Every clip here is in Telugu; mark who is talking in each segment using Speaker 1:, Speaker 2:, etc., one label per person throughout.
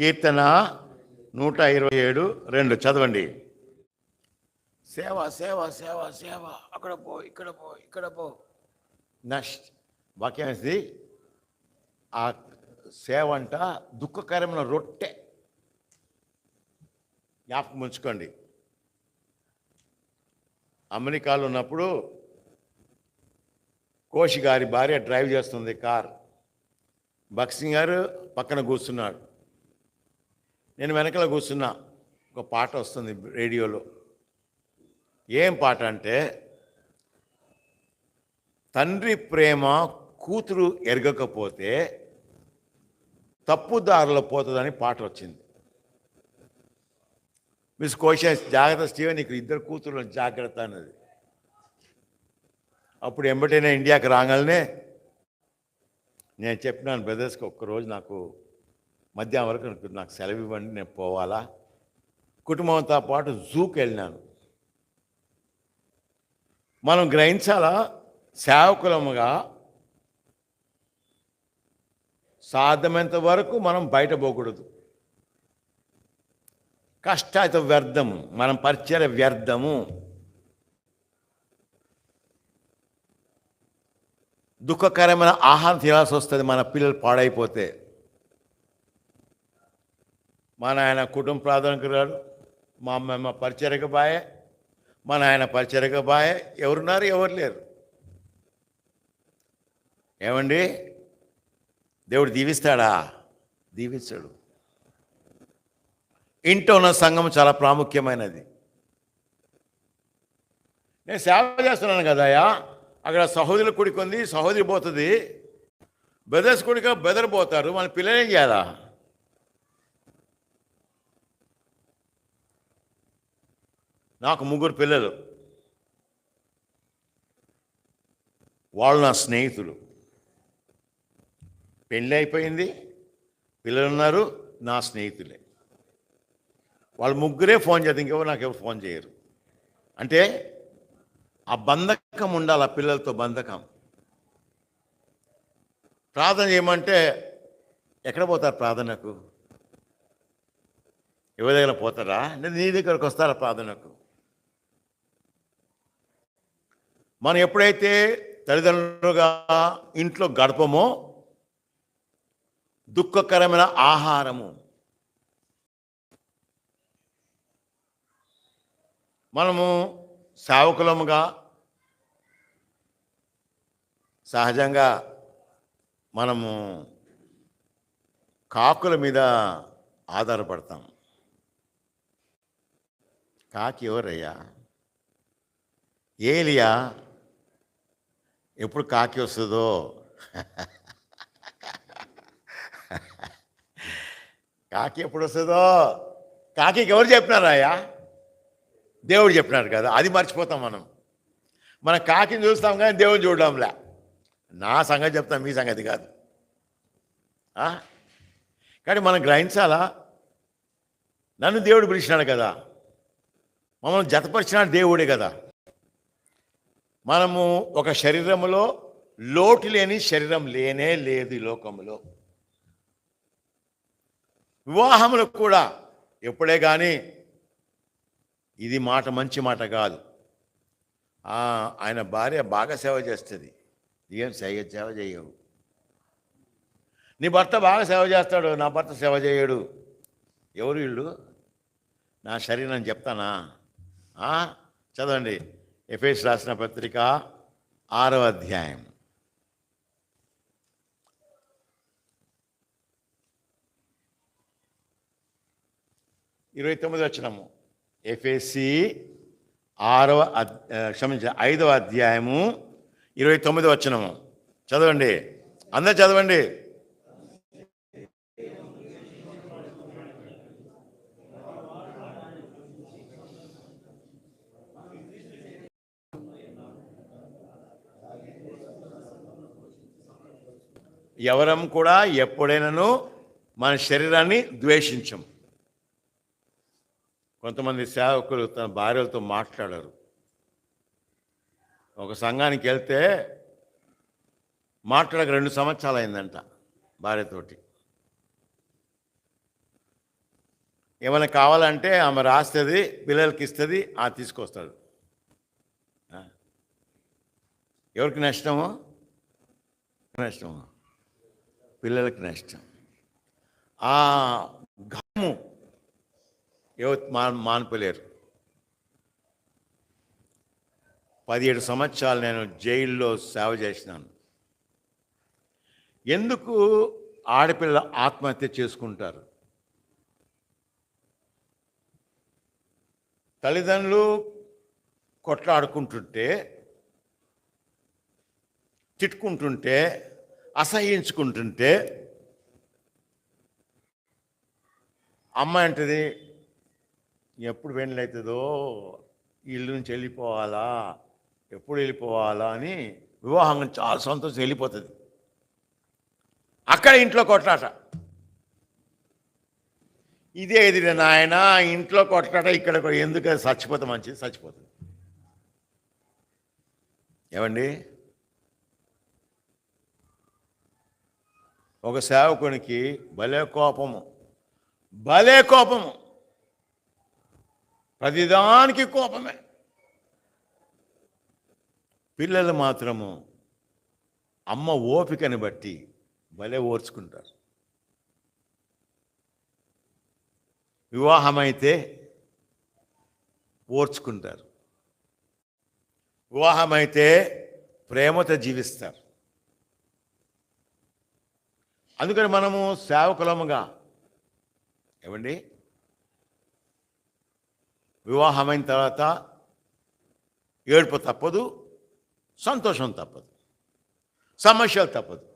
Speaker 1: కీర్తన నూట ఇరవై ఏడు రెండు. చదవండి. సేవ సేవ సేవ సేవ. అక్కడ పో ఇక్కడ పో ఇక్కడ పో. నెక్స్ట్. వాక్యం ఆ సేవ అంట దుఃఖకరమైన రొట్టె. జ్ఞాపకం ఉంచుకోండి. అమెరికాలో ఉన్నప్పుడు కోషి గారి భార్య డ్రైవ్ చేస్తుంది కార్. బక్సింగ్ గారు పక్కన కూర్చున్నాడు నేను వెనకలో కూర్చున్నా. ఒక పాట వస్తుంది రేడియోలో. ఏం పాట అంటే తండ్రి ప్రేమ కూతురు ఎరగకపోతే తప్పుదారిలో పోతుందని పాట వచ్చింది. మిస్ కోషన్ జాగ్రత్త స్టీవెన్ నీకు ఇద్దరు కూతురు జాగ్రత్త అన్నది. అప్పుడు ఎంబటైనా ఇండియాకి రాగానే నేను చెప్పినాను బ్రదర్స్కి ఒక్కరోజు నాకు మధ్యాహ్నం వరకు నాకు- నాకు సెలవు ఇవ్వండి నేను పోవాలా? కుటుంబంతో పాటు జూకి వెళ్ళినాను. మనం గ్రహించాలా? సేవకులముగా సాధ్యమైనంత వరకు మనం బయట పోకూడదు. కష్టాయిత వ్యర్థము మనం పరిచయ వ్యర్థము. దుఃఖకరమైన ఆహారం తినాల్సి వస్తుంది మన పిల్లలు పాడైపోతే. మా నాయన కుటుంబ ప్రార్థనకు రాడు. మా అమ్మమ్మ పరిచరక బాయే. మా నాయన పరిచరక బాయే. ఎవరున్నారు ఎవరు లేరు. ఏమండి? దేవుడు దీవిస్తాడా? దీవిస్తాడు ఇంట్లో ఉన్న సంఘం చాలా ప్రాముఖ్యమైనది. నేను సేవ చేస్తున్నాను కదయ్యా అక్కడ సహోదరుల కుడికి ఉంది సహోదరి పోతుంది. బెదర్స్ కుడిక బెదర్ పోతారు. మన పిల్లలు ఏం చేయాలా? నాకు ముగ్గురు పిల్లలు. వాళ్ళు నా స్నేహితులు. పెళ్ళి అయిపోయింది. పిల్లలు ఉన్నారు నా స్నేహితులే. వాళ్ళు ముగ్గురే ఫోన్ చేస్తే ఇంకెవరు నాకు ఎవరు ఫోన్ చేయరు. అంటే ఆ బంధకం ఉండాలి ఆ పిల్లలతో బంధకం. ప్రార్థన చేయమంటే ఎక్కడ పోతారు ప్రార్థనకు? ఎవరి దగ్గర పోతారా? అంటే నీ దగ్గరకు వస్తారా ప్రార్థనకు? మనం ఎప్పుడైతే తల్లిదండ్రులుగా ఇంట్లో గడపమో దుఃఖకరమైన ఆహారము మనము సేవకులముగా సహజంగా మనము కాకుల మీద ఆధారపడతాం. కాకి ఎవరయ్యా? ఏలియా? ఎప్పుడు కాకి వస్తుందో? కాకి ఎప్పుడు వస్తుందో? కాకి ఎవరు చెప్పినారాయా దేవుడు చెప్పినాడు కదా అది మర్చిపోతాం మనం. మన కాకిని చూస్తాం కానీ దేవుని చూడడంలే. నా సంగతి చెప్తాం మీ సంగతి కాదు. కానీ మనం గ్రహించాలా? నన్ను దేవుడు పిలిచినాడు కదా. మమ్మల్ని జతపరిచినాడు దేవుడే కదా. మనము ఒక శరీరములో లోటు లేని శరీరం లేనే లేదు ఈ లోకంలో. వివాహములు కూడా ఎప్పుడే కానీ ఇది మాట మంచి మాట కాదు. ఆయన భార్య బాగా సేవ చేస్తుంది. ఏం సేవ సేవ చేయవు. నీ భర్త బాగా సేవ చేస్తాడు నా భర్త సేవ చేయడు. ఎవరు వీళ్ళు? నా శరీరం చెప్తానా? చదవండి. ఎఫ్ఎస్ రాసిన పత్రిక ఆరవ అధ్యాయం. ఇరవై తొమ్మిది వచ్చినము ఎఫ్ఎస్సి ఆరవ క్షమించ ఐదవ అధ్యాయము ఇరవై తొమ్మిది వచ్చినము చదవండి. అందరు చదవండి. ఎవరం కూడా ఎప్పుడైనాను మన శరీరాన్ని ద్వేషించం. కొంతమంది సేవకులు తన భార్యలతో మాట్లాడరు. ఒక సంఘానికి వెళ్తే మాట్లాడక రెండు సంవత్సరాలు అయిందంట భార్యతోటి. ఏమైనా కావాలంటే ఆమె రాస్తుంది పిల్లలకి ఇస్తుంది ఆ తీసుకొస్తాడు. ఎవరికి నష్టము నష్టము పిల్లలకి నష్టం. ఆ ఘము ఎవరు మా మాన్పలేరు. పదిహేడు సంవత్సరాలు నేను జైల్లో సేవ చేసినాను. ఎందుకు ఆడపిల్ల ఆత్మహత్య చేసుకుంటారు? తల్లిదండ్రులు కొట్లాడుకుంటుంటే తిట్టుకుంటుంటే అసహించుకుంటుంటే అమ్మాయి అంటది ఎప్పుడు పెళ్ళవుతుందో ఇల్లు నుంచి వెళ్ళిపోవాలా ఎప్పుడు వెళ్ళిపోవాలా అని వివాహం చాలా సంతోషం వెళ్ళిపోతుంది. అక్కడ ఇంట్లో కొట్లాట. ఇదే ఇది నాయన ఇంట్లో కొట్లాట ఇక్కడ ఎందుకు చచ్చిపోతే మంచిది చచ్చిపోతుంది. ఏమండి? ఒక సేవకునికి భలే కోపము. భలే కోపము. ప్రతిదానికి కోపమే. పిల్లలు మాత్రము అమ్మ ఓపికని బట్టి భలే ఓర్చుకుంటారు. వివాహమైతే ఓర్చుకుంటారు. వివాహమైతే ప్రేమతో జీవిస్తారు. అందుకని మనము సేవకులముగా ఏమండి? వివాహమైన తర్వాత ఏడుపు తప్పదు సంతోషం తప్పదు సమస్యలు తప్పదు.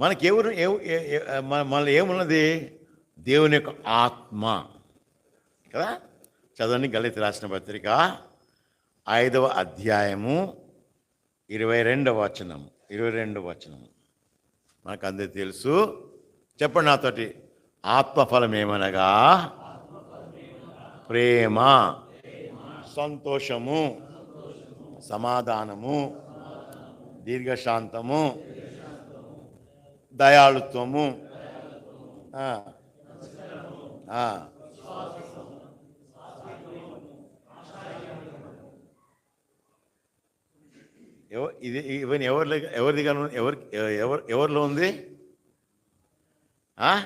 Speaker 1: మనకి ఎవరు ఏ- మన మనలో ఏమున్నది? దేవుని యొక్క ఆత్మ. కదా? చదవండి గళిత రాసిన పత్రిక ఐదవ అధ్యాయము ఇరవై రెండవ వచనము ఇరవై రెండవ వచనము. మనకు అందరికి తెలుసు. చెప్పండి నాతోటి. ఆత్మఫలం ఏమనగా? ప్రేమ. సంతోషము. సమాధానము. దీర్ఘశాంతము. దయాళుత్వము ఆ. ఆ. ఎవ- ఇది ఇవన్నీ ఎవరి ఎవరిది కానీ ఎవరి ఎవరు ఎవరిలో ఉంది? ఆ?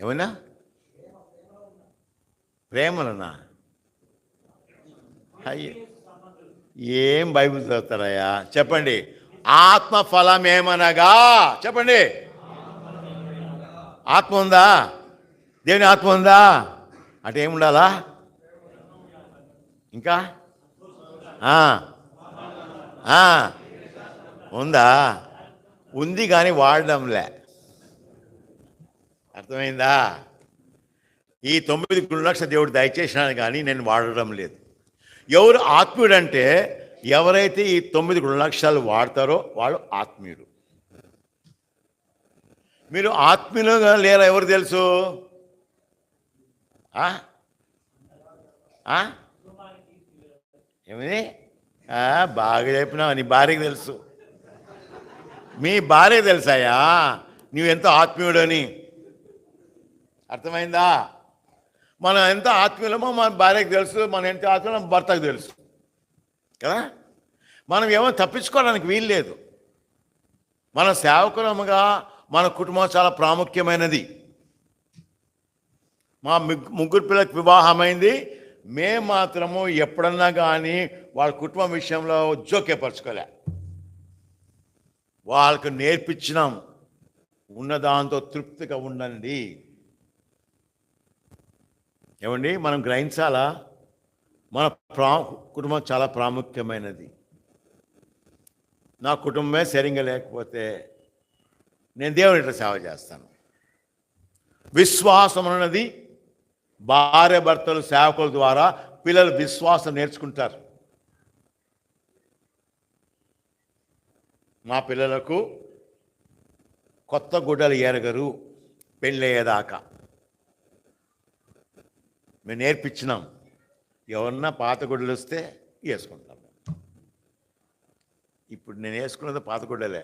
Speaker 1: ఏమన్నా? ప్రేమలనా? అయ్యే ఏం బైబిల్ చదువుతారయ్యా? చెప్పండి. ఆత్మ ఫలం ఏమనగా? చెప్పండి. ఆత్మ ఉందా? దేవుని ఆత్మ ఉందా? అటు ఏముండాలా? ఇంకా? ఉందా? ఉంది కానీ వాడడంలే. అర్థమైందా? ఈ తొమ్మిది గుణలక్ష దేవుడు దయచేసినాను కానీ నేను వాడడం లేదు. ఎవరు ఆత్మీయుడంటే ఎవరైతే ఈ తొమ్మిది గుణలక్షాలు వాడతారో వాళ్ళు ఆత్మీయుడు మీరు ఆత్మీయులుగా లేరా ఎవరు తెలుసు? ఏమని ఏమిది బాగా చెప్పినావు నీ భార్యకి తెలుసు. మీ భార్య తెలుసాయా? నువ్వెంత ఆత్మీయుడని. అర్థమైందా? మనం ఎంత ఆత్మీయులమో మన భార్యకు తెలుసు మనం ఎంత ఆత్మీయులమో భర్తకు తెలుసు. కదా? మనం ఏమో తప్పించుకోవడానికి వీలు లేదు. మన సేవకులముగా మన కుటుంబం చాలా ప్రాముఖ్యమైనది. మా ముగ్గురు పిల్లలకు వివాహమైంది మేము మాత్రము ఎప్పుడన్నా కానీ వాళ్ళ కుటుంబం విషయంలో జోక్యపరచుకోలే. వాళ్ళకు నేర్పించినాం. ఉన్నదాంతో తృప్తిగా ఉండండి. ఏమండి? మనం గ్రహించాలా? మన ప్రా కుటుంబం చాలా ప్రాముఖ్యమైనది. నా కుటుంబమే సరిగ్గా లేకపోతే నేను దేవుని ఇట్లా సేవ చేస్తాను. విశ్వాసం అన్నది భార్య భర్తలు సేవకుల ద్వారా పిల్లలు విశ్వాసం నేర్చుకుంటారు. మా పిల్లలకు కొత్త గుడ్డలు ఎరగరు పెళ్ళయ్యేదాకా. మేము నేర్పించినాం. ఎవరన్నా పాత గుడ్డలు వస్తే వేసుకుంటాం ఇప్పుడు నేను వేసుకున్నది పాత గుడ్డలే.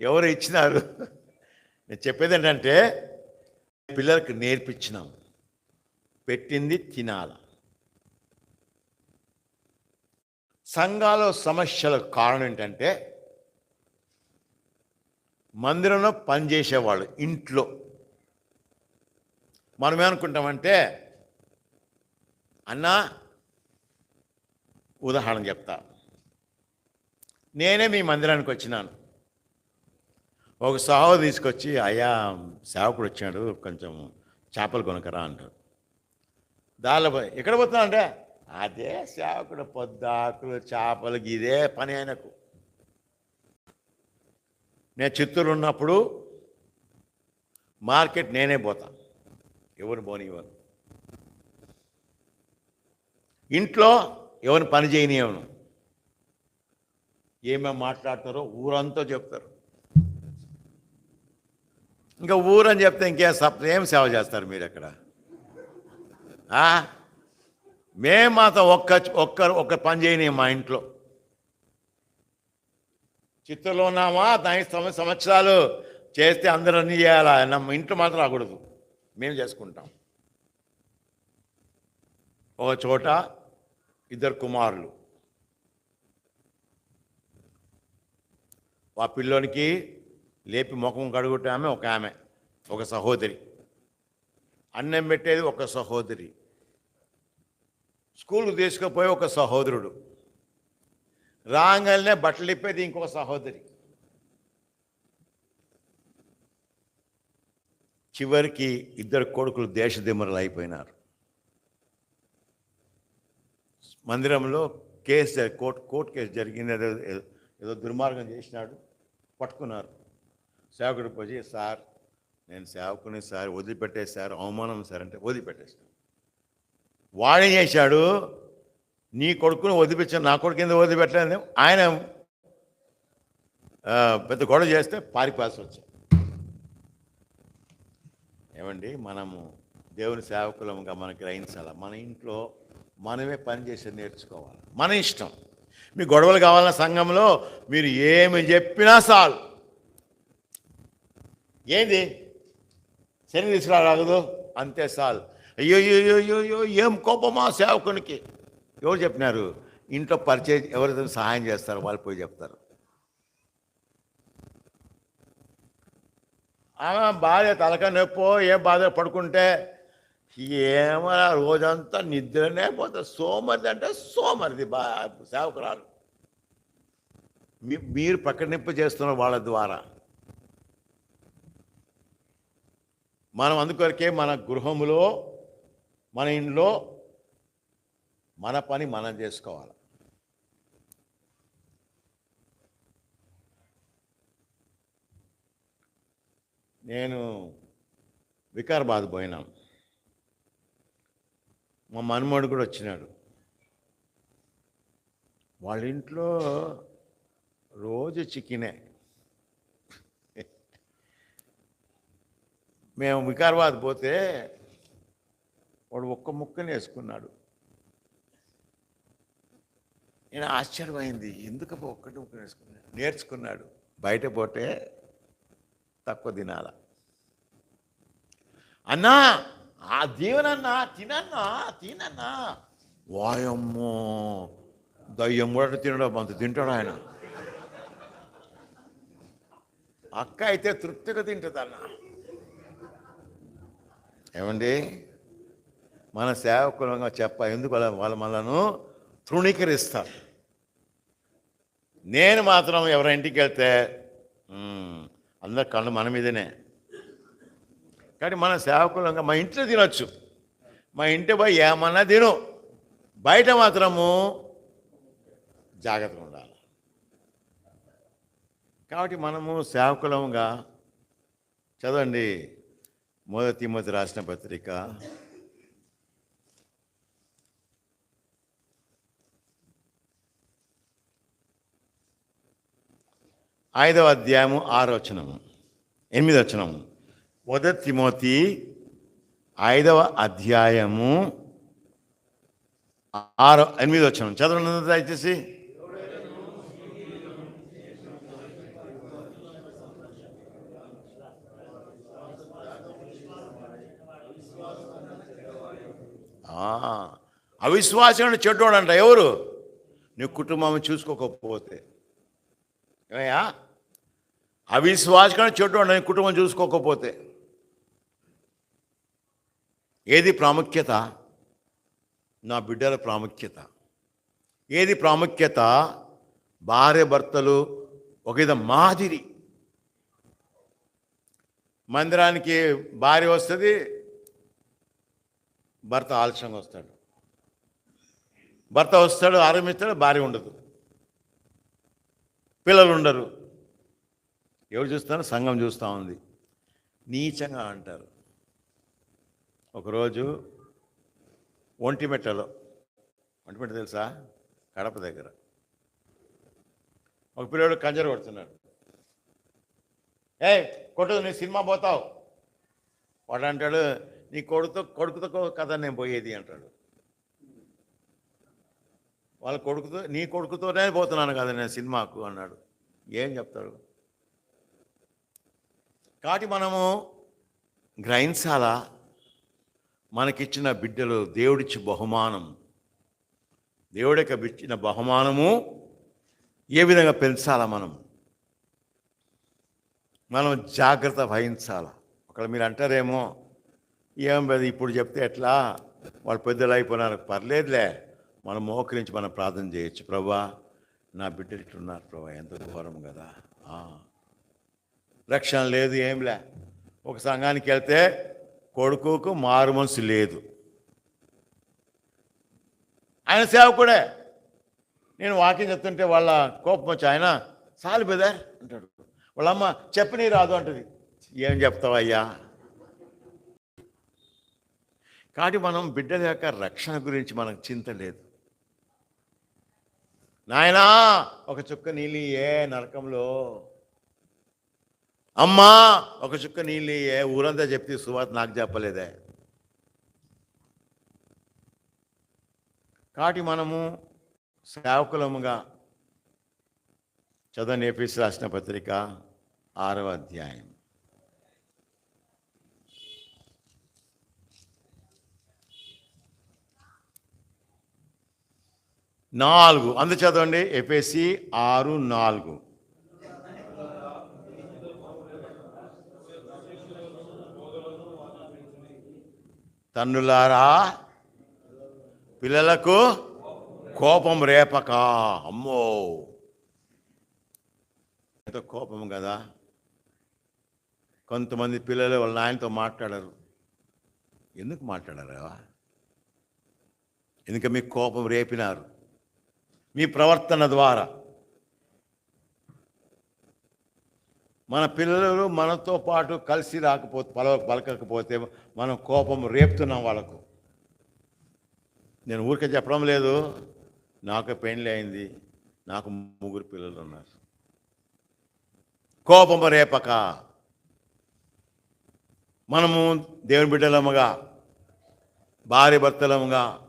Speaker 1: ఎవరు ఇచ్చినారు? నేను చెప్పేది ఏంటంటే పిల్లలకు నేర్పించినాం పెట్టింది తినాల. సంఘాల సమస్యలకు కారణం ఏంటంటే మందిరంలో పనిచేసేవాళ్ళు ఇంట్లో. మనం ఏమనుకుంటామంటే అన్నా ఉదాహరణ చెప్తా. నేనే మీ మందిరానికి వచ్చినాను. ఒక సహోదరు తీసుకొచ్చి అయ్యా సేవకుడు వచ్చాడు కొంచెం చేపలు కొనకరా అంటాడు. దానిలో పోయి ఎక్కడ పోతున్నా అంటే అదే సేవకుడు పొద్దాకులు చేపలు ఇదే పని ఆయనకు. నేను చిత్తూరు ఉన్నప్పుడు మార్కెట్ నేనే పోతా. ఎవరు పోనివ్వను ఇంట్లో ఎవరిని పని చేయనివ్వను ఏమేమి మాట్లాడతారో ఊరంతా చెప్తారు. ఇంకా ఊరని చెప్తే ఇంకే సప్ ఏం సేవ చేస్తారు మీరు అక్కడ మేము మాత్రం ఒక్క ఒక్క ఒక్క పని చేయని మా ఇంట్లో. చిత్తూరులో ఉన్నామా? దానికి సంవత్సరాలు చేస్తే అందరూ అన్నీ చేయాలా? నమ్మ ఇంట్లో మాత్రం రాకూడదు. మేము చేసుకుంటాం. ఒక చోట ఇద్దరు కుమారులు. ఆ పిల్లోనికి లేపి ముఖం కడుగుట ఆమె ఒక ఆమె ఒక సహోదరి. అన్నం పెట్టేది ఒక సహోదరి. స్కూల్కి తీసుకుపోయి ఒక సహోదరుడు. రాగానే బట్టలు ఇప్పేది ఇంకొక సహోదరి. చివరికి ఇద్దరు కొడుకులు దేశదిమ్మరులు అయిపోయినారు. మందిరంలో కేసు కోర్టు కోర్టు కేసు జరిగింది ఏదో ఏదో దుర్మార్గం చేసినాడు పట్టుకున్నారు. సేవకుడు పోయి సార్ నేను సేవకుని సార్ వదిలిపెట్టే సార్ అవమానం సార్ అంటే వదిలిపెట్టేసాడు వాడేం చేశాడు? నీ కొడుకుని వదిలిపెట్టాను నా కొడుకు ఎందుకు వదిలిపెట్టలేదు? ఆయన పెద్ద గొడవ చేస్తే పారిపాల్సి వచ్చాయి ఏమండి మనము దేవుని సేవకులముగా మనకి గ్రహించాలి? మన ఇంట్లో మనమే పనిచేసి నేర్చుకోవాలి. మన ఇష్టం. మీ గొడవలు కావాలన్న సంఘంలో మీరు ఏమి చెప్పినా చాలు. ఏంది? శని తీసుకురాగదు అంతే చాలు అయ్యో అయ్యో ఏం కోపమా సేవకునికి? ఎవరు చెప్పినారు? ఇంట్లో పరిచయం ఎవరైతే సహాయం చేస్తారో? వాళ్ళు పోయి చెప్తారు. ఆమె భార్య తలక నొప్పో ఏ బాధ పడుకుంటే ఏమో రోజంతా నిద్రనే పోతే. సోమరిది అంటే సోమరిది బా సేవకురాలు. మీ- మీరు ప్రకటింపు చేస్తున్న వాళ్ళ ద్వారా. మనం అందుకొరకే మన గృహములో మన ఇంట్లో మన పని మనం చేసుకోవాలి. నేను వికారాబాద్ పోయినాం. మా మనమడు కూడా వచ్చినాడు. వాళ్ళ ఇంట్లో రోజు చికెనే. మేము వికారాబాద్ పోతే వాడు ఒక్క ముక్కని వేసుకున్నాడు. నేను ఆశ్చర్యమైంది ఎందుకు ఒక్కటి ముక్క వేసుకున్నాడు? నేర్చుకున్నాడు. బయట పోతే తక్కువ తినాల అన్నా ఆ దేవునన్నా తినన్నా తినన్నా. వాయమ్మో దయ్యం కూడా తినడం అంత తింటాడు ఆయన? అక్క అయితే తృప్తిగా తింటుందన్నా. ఏమండి? మన సేవకులంగా చెప్ప ఎందుకు వాళ్ళ మనను తృణీకరిస్తారు? నేను మాత్రం ఎవరి ఇంటికి వెళ్తే అందరి కళ్ళు మన మీదనే. కానీ మన సేవకులంగా మా ఇంట్లో తినొచ్చు. మా ఇంటి పోయి ఏమన్నా తిను. బయట మాత్రము జాగ్రత్తగా ఉండాలి. కాబట్టి మనము సేవకులంగా చదవండి. మొదటి మొదటి రాసిన పత్రిక. ఐదవ అధ్యాయము ఆరు వచనము ఎనిమిది వచనము మొదటి తిమోతి ఐదవ అధ్యాయము ఆరో ఎనిమిది వచనం చదవండి దయచేసి. అవిశ్వాసం చెడ్డోడంట. ఎవరు? నీ కుటుంబం చూసుకోకపోతే. ఏమయ్యా? అవిశ్వాసం చెడ్డోడు నీ కుటుంబం చూసుకోకపోతే. ఏది ప్రాముఖ్యత? నా బిడ్డల ప్రాముఖ్యత. ఏది ప్రాముఖ్యత? భార్య భర్తలు ఒక విధ మాదిరి. మందిరానికి భార్య వస్తుంది భర్త ఆలస్యంగా వస్తాడు. భర్త వస్తాడు ఆరంభిస్తాడు భార్య ఉండదు. పిల్లలు ఉండరు. ఎవరు చూస్తారు సంఘం చూస్తూ ఉంది. నీచంగా అంటారు. ఒకరోజు ఒంటిమెట్టలో ఒంటిమెట్ట తెలుసా? కడప దగ్గర. ఒక పిల్లడు కంజర కొడుతున్నాడు. ఏ కొట్టదు నీ సినిమా పోతావు. వాడు అంటాడు నీ కొడుకుతో కొడుకుతో కథ నేను పోయేది అంటాడు. వాళ్ళ కొడుకుతో నీ కొడుకుతోనే పోతున్నాను కదా నేను సినిమాకు అన్నాడు. ఏం చెప్తాడు? కాబట్టి మనము గ్రహించాలా? మనకిచ్చిన బిడ్డలు దేవుడిచ్చి బహుమానం. దేవుడికి ఇచ్చిన బహుమానము ఏ విధంగా పెంచాలా మనం? మనం జాగ్రత్త వహించాలా? ఒకవేళ మీరు అంటారేమో ఏం లేదు ఇప్పుడు చెప్తే ఎట్లా? వాళ్ళు పెద్దలు అయిపోయినారు పర్లేదులే. మనం మోకరించి మనం ప్రార్థన చేయొచ్చు. ప్రభా నా బిడ్డలు ఇట్లున్నారు ప్రభా ఎంత ఘోరం కదా. రక్షణ లేదు ఏంలే ఒక సంఘానికి వెళ్తే కొడుకుకు మారు మనసు లేదు. ఆయన సేవకుడే. నేను వాకింగ్ చెప్తుంటే వాళ్ళ కోపం వచ్చి ఆయన సాలు బెదర్ అంటాడు. వాళ్ళమ్మ చెప్పని రాదు అంటది. ఏం చెప్తావయ్యా కాబట్టి మనం బిడ్డల యొక్క రక్షణ గురించి మనకు చింత లేదు. నాయనా! ఒక చుక్క నీళ్ళు ఏ నరకంలో. అమ్మా! ఒక చుక్క నీళ్ళు ఏ ఊరంతా చెప్తే సువార్త నాకు చెప్పలేదే. కాబట్టి మనము సేవకులముగా చదవని ఏపీస్ రాసిన పత్రిక ఆరవ అధ్యాయం. నాలుగు. అందుచేతండి ఎపిఎస్సి ఆరు నాలుగు. తన్నులారా పిల్లలకు కోపం రేపక. అమ్మో! ఎంతో కోపం కదా. కొంతమంది పిల్లలు వాళ్ళ నాయనతో మాట్లాడరు. ఎందుకు మాట్లాడరా? ఎందుకు మీకు కోపం రేపినారు? మీ ప్రవర్తన ద్వారా. మన పిల్లలు మనతో పాటు కలిసి రాకపోతే పల పలకకపోతే మనం కోపం రేపుతున్నాం వాళ్ళకు. నేను ఊరికే చెప్పడం లేదు. నాకు పెళ్ళి అయింది. నాకు ముగ్గురు పిల్లలు ఉన్నారు. కోపం రేపక. మనము దేవుని బిడ్డలముగా భార్య భర్తలముగా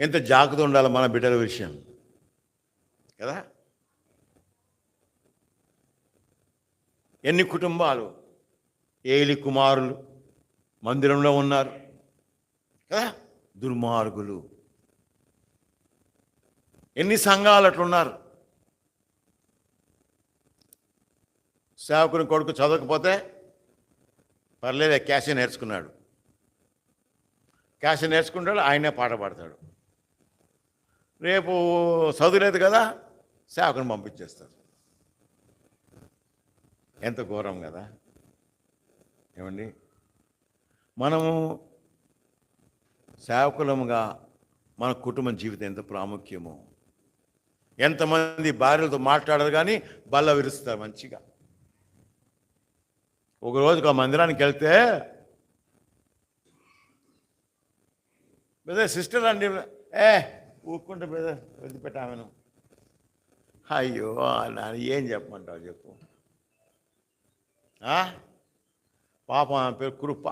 Speaker 1: ఎంత జాగ్రత్త ఉండాలి మన బిడ్డల విషయం. కదా? ఎన్ని కుటుంబాలు? ఏలి కుమారులు మందిరంలో ఉన్నారు. కదా? దుర్మార్గులు. ఎన్ని సంఘాలు అట్లున్నారు సేవకుని కొడుకు చదవకపోతే పర్లేదు క్యాష్ నేర్చుకున్నాడు. క్యాష్ నేర్చుకుంటాడు ఆయనే పాట పాడతాడు. రేపు చదువులేదు కదా సేవకుని పంపించేస్తారు. ఎంత ఘోరం కదా. ఏమండి? మనము సేవకులముగా మన కుటుంబ జీవితం ఎంత ప్రాముఖ్యమో. ఎంతమంది భార్యలతో మాట్లాడరు కానీ బల్ల విరుస్తారు మంచిగా. ఒక ఆ మందిరానికి వెళ్తే సిస్టర్ అండి ఏ ఊరుకుంటే బెదర్ వదిలిపెట్టామెను అయ్యో నాన్న ఏం చెప్పమంటావు చెప్పు. ఆ? పాపం ఆమె పేరు కృప.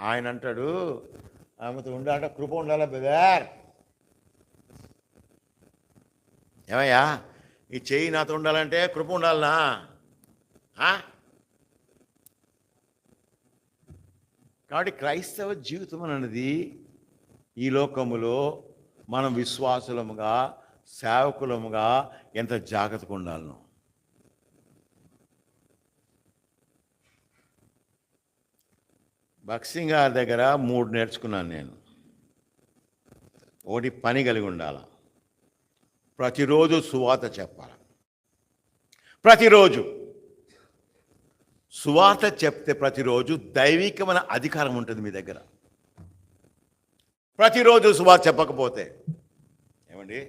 Speaker 1: ఆయన అంటాడు ఆమెతో ఉండాలంటే కృప ఉండాలా బెదర్ ఏమయ్యా ఈ చెయ్యి నాతో ఉండాలంటే కృప ఉండాలనా? ఆ? కాబట్టి క్రైస్తవ జీవితం అన్నది ఈ లోకములో మనం విశ్వాసులముగా సేవకులముగా ఎంత జాగ్రత్తగా ఉండాలను? బక్సింగ్ గారి దగ్గర మూడు నేర్చుకున్నాను నేను. ఒకటి పని కలిగి ఉండాల. ప్రతిరోజు సువాత చెప్పాలి. ప్రతిరోజు. సువార్త చెప్తే ప్రతిరోజు దైవికమైన అధికారం ఉంటుంది మీ దగ్గర. ప్రతిరోజు సువార్త చెప్పకపోతే ఏమండి?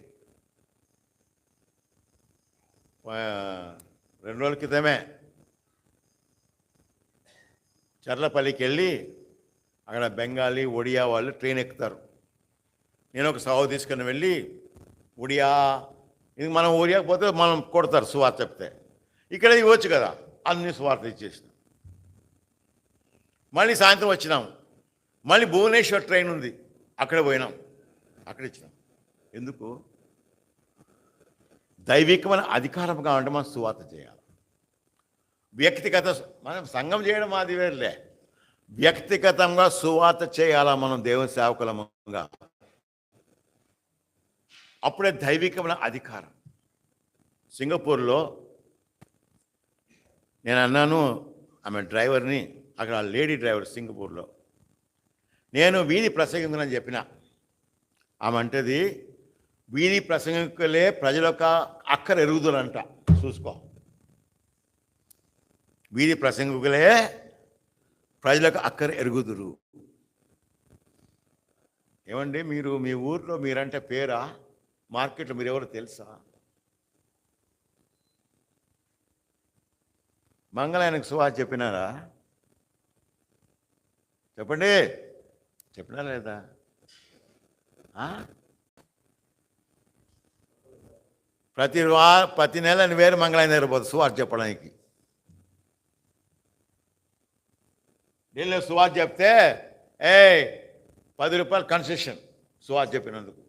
Speaker 1: రెండు రోజుల క్రితమే చర్లపల్లికి వెళ్ళి అక్కడ బెంగాలీ ఒడియా వాళ్ళు ట్రైన్ ఎక్కుతారు. నేను ఒక సాగు తీసుకుని వెళ్ళి ఒడియా ఇది మనం ఒడియాకపోతే మనం కొడతారు సువార్త చెప్తే. ఇక్కడ ఇవ్వచ్చు కదా అన్ని సువార్త ఇచ్చేసిన. మళ్ళీ సాయంత్రం వచ్చినాం. మళ్ళీ భువనేశ్వర్ ట్రైన్ ఉంది. అక్కడ పోయినాం. అక్కడ ఇచ్చినాం. ఎందుకు? దైవికమైన అధికారం కావాలంటే మనం సువాత చేయాలి. వ్యక్తిగత మనం సంఘం చేయడం అది వేరులే. వ్యక్తిగతంగా సువాత చేయాలా మనం దేవుని సేవకులముగా అప్పుడే దైవికమైన అధికారం. సింగపూర్లో నేను అన్నాను ఆమె డ్రైవర్ని అక్కడ ఆ లేడీ డ్రైవర్ సింగపూర్లో. నేను వీధి ప్రసంగించనని చెప్పిన. ఆమె అంటది వీధి ప్రసంగికులే ప్రజల యొక్క అక్కర ఎరుగుదలంట. చూసుకో. వీధి ప్రసంగికులే ప్రజలకు అక్కర ఎరుగుదురు. ఏమండి మీరు మీ ఊర్లో మీరంటే పేరా? మార్కెట్లో మీరు ఎవరు తెలుసా? మంగళాయనకు సువా చెప్పినారా? చెప్పండి. చెప్పినా లేదా? ప్రతి వా ప్రతి నెల నేను వేరే మంగళాయన దగ్గర పోతుంది సువార్త చెప్పడానికి. ఢిల్లీలో సువార్త చెప్తే ఏ పది రూపాయలు కన్సెషన్ సువార్త చెప్పినందుకు.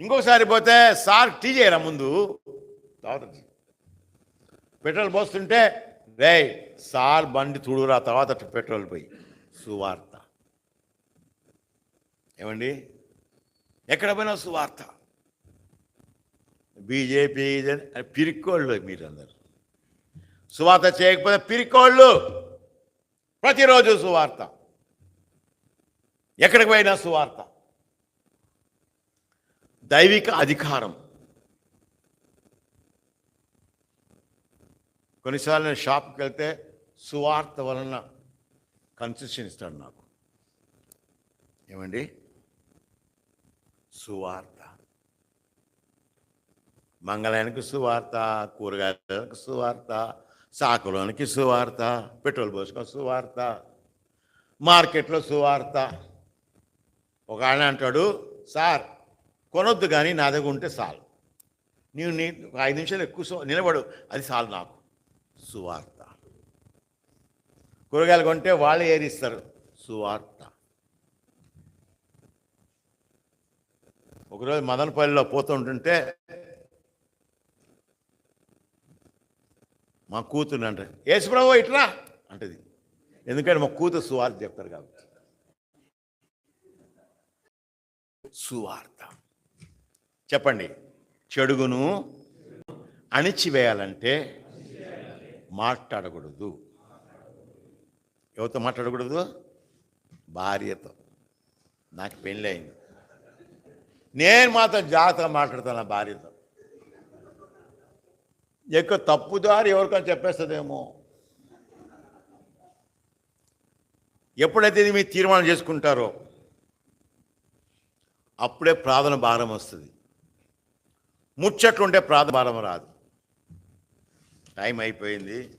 Speaker 1: ఇంకోసారి పోతే సార్ టీ చేయరా ముందు? తర్వాత పెట్రోల్ పోస్తుంటే రే సార్ బండి చూడురా తర్వాత పెట్రోల్ పోయి. సువార్త. ఏమండి? ఎక్కడ పోయినా సువార్త. బీజేపీ పిరికోళ్ళు మీరందరు. సువార్త చేయకపోతే పిరికోళ్ళు. ప్రతిరోజు సువార్త. ఎక్కడికి పోయినా సువార్త. దైవిక అధికారం. కొన్నిసార్లు నేను షాప్కి వెళ్తే సువార్త వలన కన్సెషన్ ఇస్తాడు నాకు. ఏమండి? సువార్త. మంగళానికి సువార్త కూరగాయలకు సువార్త సాకులోనికి సువార్త పెట్రోల్ పోసుకొని సువార్త మార్కెట్లో సువార్త. ఒక ఆయన అంటాడు సార్ కొనొద్దు కానీ నా దగ్గర ఉంటే చాలు నీవు నీ ఒక ఐదు నిమిషాలు ఎక్కువ సో- నిలబడు. అది చాలు నాకు. సువార్త. కూరగాయలు కొంటే వాళ్ళే ఏరిస్తారు. సువార్త. ఒకరోజు మదనపల్లిలో పోతుంటుంటే మా కూతురు అంటే యేసుప్రభు ఇట్రా అంటది. ఎందుకంటే మా కూతురు సువార్త చెప్తారు కాబట్టి. సువార్త. చెప్పండి. చెడుగును అణిచివేయాలంటే మాట్లాడకూడదు. ఎవరితో మాట్లాడకూడదు? భార్యతో. నాకు పెళ్ళి అయింది నేను మాత్రం జాగ్రత్తగా మాట్లాడతాను నా భార్యతో. ఎక్కువ తప్పుదారి ఎవరికైనా చెప్పేస్తుందేమో. ఎప్పుడైతే ఇది మీరు తీర్మానం చేసుకుంటారో అప్పుడే ప్రార్థన భారం వస్తుంది. ముచ్చట్లుంటే ప్రార్థన భారం రాదు. టైం అయిపోయింది.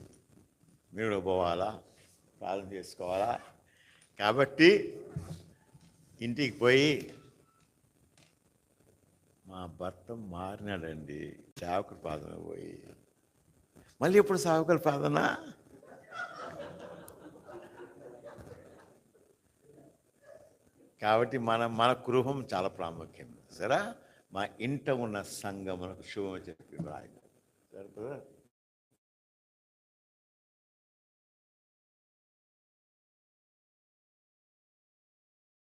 Speaker 1: మీరు పోవాలా? ప్రార్థన చేసుకోవాలా? కాబట్టి ఇంటికి పోయి మా భర్త మారినాడండి. సేవకుల ప్రార్థన పోయి. మళ్ళీ ఎప్పుడు సేవకుల ప్రార్థన కాబట్టి మన మన గృహం చాలా ప్రాముఖ్యం. సరే మా ఇంట ఉన్న సంఘమునకు శుభం చెప్పి రాయి సరే